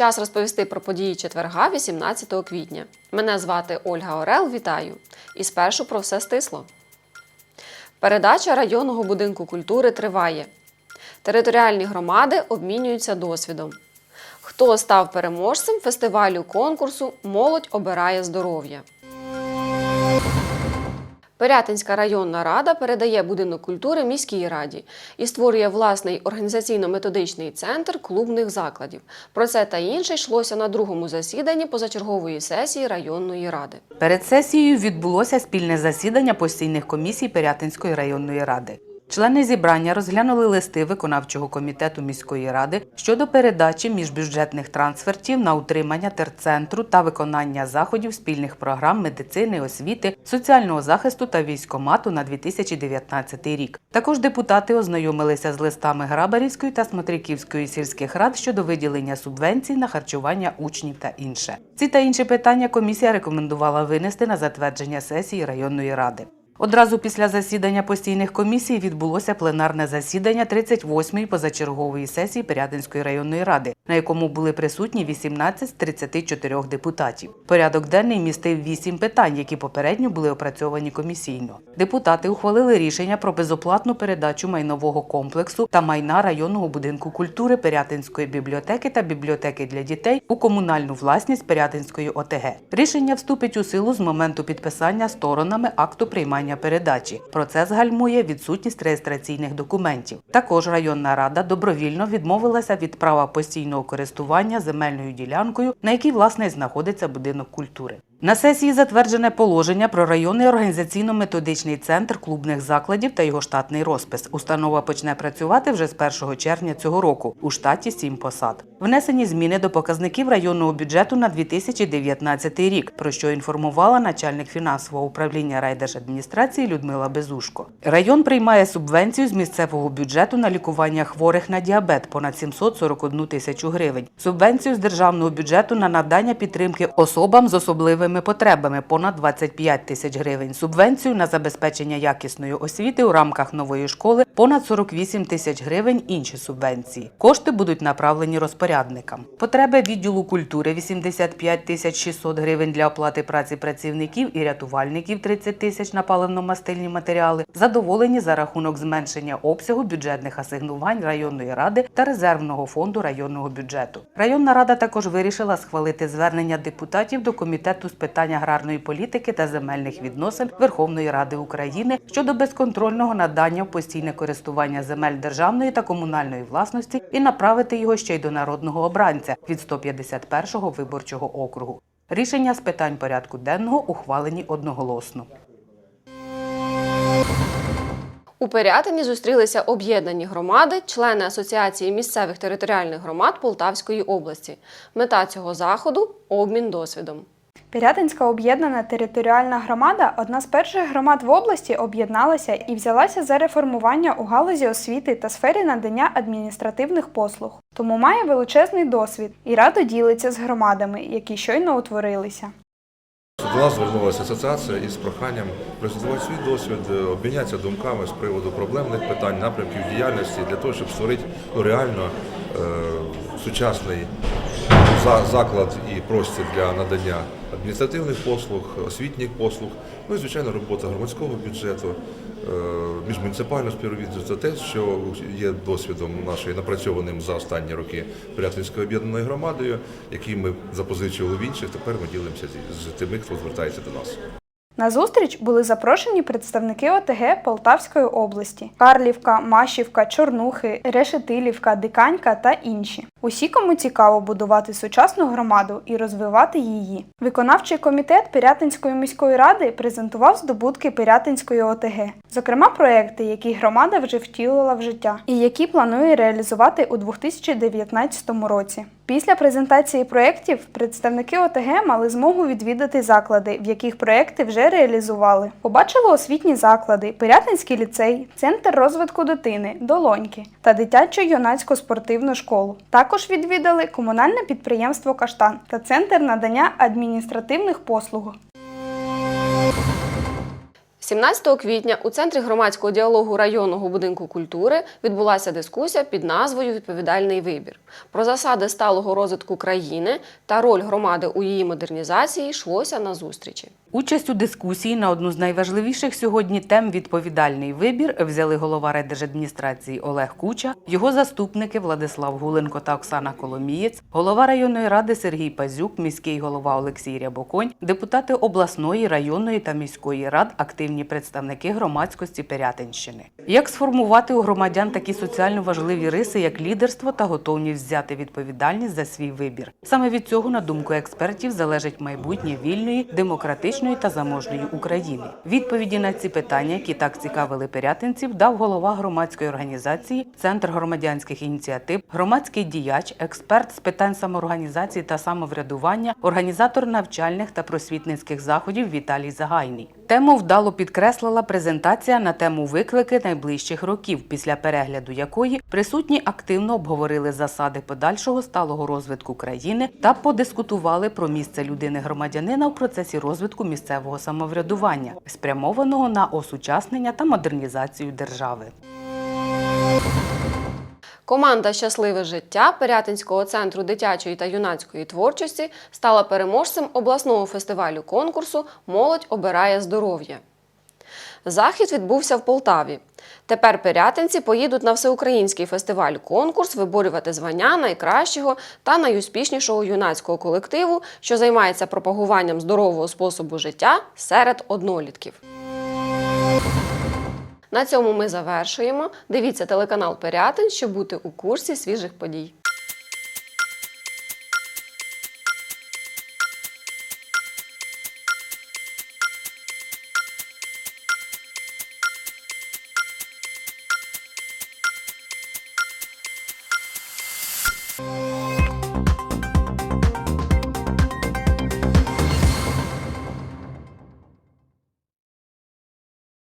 Час розповісти про події четверга, 18 квітня. Мене звати Ольга Орел. Вітаю! І спершу про все стисло. Передача районного будинку культури триває. Територіальні громади обмінюються досвідом. Хто став переможцем фестивалю конкурсу Молодь обирає здоров'я. Пирятинська районна рада передає будинок культури міській раді і створює власний організаційно-методичний центр клубних закладів. Про це та інше йшлося на другому засіданні позачергової сесії районної ради. Перед сесією відбулося спільне засідання постійних комісій Пирятинської районної ради. Члени зібрання розглянули листи виконавчого комітету міської ради щодо передачі міжбюджетних трансфертів на утримання терцентру та виконання заходів спільних програм медицини, освіти, соціального захисту та військомату на 2019 рік. Також депутати ознайомилися з листами Грабарівської та Смотриківської сільських рад щодо виділення субвенцій на харчування учнів та інше. Ці та інші питання комісія рекомендувала винести на затвердження сесії районної ради. Одразу після засідання постійних комісій відбулося пленарне засідання 38-ї позачергової сесії Пирятинської районної ради, на якому були присутні 18 з 34 депутатів. Порядок денний містив 8 питань, які попередньо були опрацьовані комісійно. Депутати ухвалили рішення про безоплатну передачу майнового комплексу та майна районного будинку культури Пирятинської бібліотеки та бібліотеки для дітей у комунальну власність Пирятинської ОТГ. Рішення вступить у силу з моменту підписання сторонами акту приймання передачі. Процес гальмує відсутність реєстраційних документів. Також районна рада добровільно відмовилася від права постійного користування земельною ділянкою, на якій власне знаходиться будинок культури. На сесії затверджене положення про районний організаційно-методичний центр клубних закладів та його штатний розпис. Установа почне працювати вже з 1 червня цього року. У штаті 7 посад. Внесені зміни до показників районного бюджету на 2019 рік, про що інформувала начальник фінансового управління райдержадміністрації Людмила Безушко. Район приймає субвенцію з місцевого бюджету на лікування хворих на діабет понад 741 тисячу гривень. Субвенцію з державного бюджету на надання підтримки особам з особливими потребами понад 25 тисяч гривень. Субвенцію на забезпечення якісної освіти у рамках нової школи понад 48 тисяч гривень. Інші субвенції. Кошти будуть направлені розпорядникам. Потреби відділу культури 85 тисяч 600 гривень для оплати праці працівників і рятувальників 30 тисяч на паливно-мастильні матеріали. Задоволені за рахунок зменшення обсягу бюджетних асигнувань районної ради та резервного фонду районного бюджету. Районна рада також вирішила схвалити звернення депутатів до комітету з питань аграрної політики та земельних відносин Верховної Ради України щодо безконтрольного надання в постійне користування земель державної та комунальної власності і направити його ще й до народного обранця від 151-го виборчого округу. Рішення з питань порядку денного ухвалені одноголосно. У Пирятині зустрілися об'єднані громади, члени Асоціації місцевих територіальних громад Полтавської області. Мета цього заходу обмін досвідом. Пирятинська об'єднана територіальна громада одна з перших громад в області об'єдналася і взялася за реформування у галузі освіти та сфері надання адміністративних послуг. Тому має величезний досвід і радо ділиться з громадами, які щойно утворилися. До нас звернулася асоціація із проханням презентувати свій досвід, е, обмінятися думками з приводу проблемних питань, напрямків діяльності для того, щоб створити реально е, сучасний заклад і простір для надання адміністративних послуг, освітніх послуг, ну і звичайно робота громадського бюджету, е, міжмуніципального співробітництва, те, що є досвідом нашої напрацьованим за останні роки Пирятинською об'єднаною громадою, який ми запозичували в інших. Тепер ми ділимося з тими, хто звертається до нас. На зустріч були запрошені представники ОТГ Полтавської області: Карлівка, Машівка, Чорнухи, Решетилівка, Диканька та інші. Усі, кому цікаво будувати сучасну громаду і розвивати її. Виконавчий комітет Пирятинської міської ради презентував здобутки Пирятинської ОТГ, зокрема проекти, які громада вже втілила в життя, і які планує реалізувати у 2019 році. Після презентації проєктів представники ОТГ мали змогу відвідати заклади, в яких проєкти вже реалізували. Побачили освітні заклади, Пирятинський ліцей, Центр розвитку дитини, Долоньки та дитячо-юнацьку спортивну школу. Також відвідали комунальне підприємство Каштан та Центр надання адміністративних послуг. 17 квітня у центрі громадського діалогу районного будинку культури відбулася дискусія під назвою Відповідальний вибір про засади сталого розвитку країни та роль громади у її модернізації йшлося на зустрічі. Участь у дискусії на одну з найважливіших сьогодні тем відповідальний вибір взяли голова райдержадміністрації Олег Куча, його заступники Владислав Гуленко та Оксана Коломієць, голова районної ради Сергій Пазюк, міський голова Олексій Рябоконь, депутати обласної, районної та міської рад, активні представники громадськості Пирятинщини. Як сформувати у громадян такі соціально важливі риси, як лідерство та готовність взяти відповідальність за свій вибір? Саме від цього, на думку експертів, залежить майбутнє вільної, демократичної та заможної України. Відповіді на ці питання, які так цікавили пирятинців, дав голова громадської організації, центр громадянських ініціатив, громадський діяч, експерт з питань самоорганізації та самоврядування, організатор навчальних та просвітницьких заходів Віталій Загайний. Тему вдало підкреслила презентація на тему виклики найближчих років, після перегляду якої присутні активно обговорили засади подальшого сталого розвитку країни та подискутували про місце людини-громадянина в процесі розвитку місцевого самоврядування, спрямованого на осучаснення та модернізацію держави. Команда Щасливе життя Пирятинського центру дитячої та юнацької творчості стала переможцем обласного фестивалю конкурсу Молодь обирає здоров'я. Захід відбувся в Полтаві. Тепер пирятинці поїдуть на всеукраїнський фестиваль конкурс виборювати звання найкращого та найуспішнішого юнацького колективу, що займається пропагуванням здорового способу життя серед однолітків. На цьому ми завершуємо. Дивіться телеканал Пирятин, щоб бути у курсі свіжих подій.